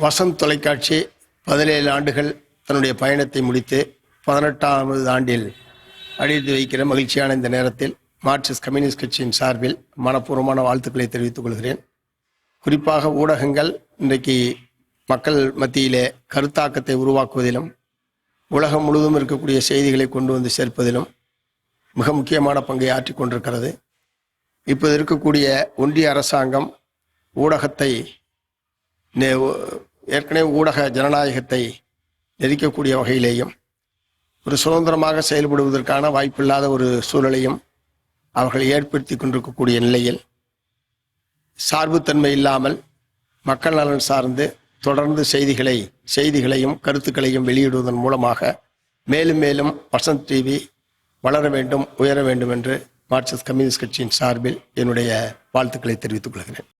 வசந்த் தொலைக்காட்சி பதினேழு ஆண்டுகள் தன்னுடைய பயணத்தை முடித்து பதினெட்டாவது ஆண்டில் அடித்து வைக்கிற மகிழ்ச்சியான இந்த நேரத்தில் மார்க்சிஸ்ட் கம்யூனிஸ்ட் கட்சியின் சார்பில் மனப்பூர்வமான வாழ்த்துக்களை தெரிவித்துக் கொள்கிறேன். குறிப்பாக ஊடகங்கள் இன்றைக்கு மக்கள் மத்தியிலே கருத்தாக்கத்தை உருவாக்குவதிலும் உலகம் முழுவதும் இருக்கக்கூடிய செய்திகளை கொண்டு வந்து சேர்ப்பதிலும் மிக முக்கியமான பங்கை ஆற்றி கொண்டிருக்கிறது. இப்போது இருக்கக்கூடிய ஒன்றிய அரசாங்கம் ஊடகத்தை நே- ஏற்கனவே ஊடக ஜனநாயகத்தை நெரிக்கக்கூடிய வகையிலேயும் ஒரு சுதந்திரமாக செயல்படுவதற்கான வாய்ப்பில்லாத ஒரு சூழலையும் அவர்கள் ஏற்படுத்தி கொண்டிருக்கக்கூடிய நிலையில் சார்புத்தன்மை இல்லாமல் மக்கள் நலன் சார்ந்து தொடர்ந்து செய்திகளை செய்திகளையும் கருத்துக்களையும் வெளியிடுவதன் மூலமாக மேலும் மேலும் வசந்த் டிவி வளர வேண்டும் உயர வேண்டும் என்று மார்க்சிஸ்ட் கம்யூனிஸ்ட் கட்சியின் சார்பில் என்னுடைய வாழ்த்துக்களை தெரிவித்துக் கொள்கிறேன்.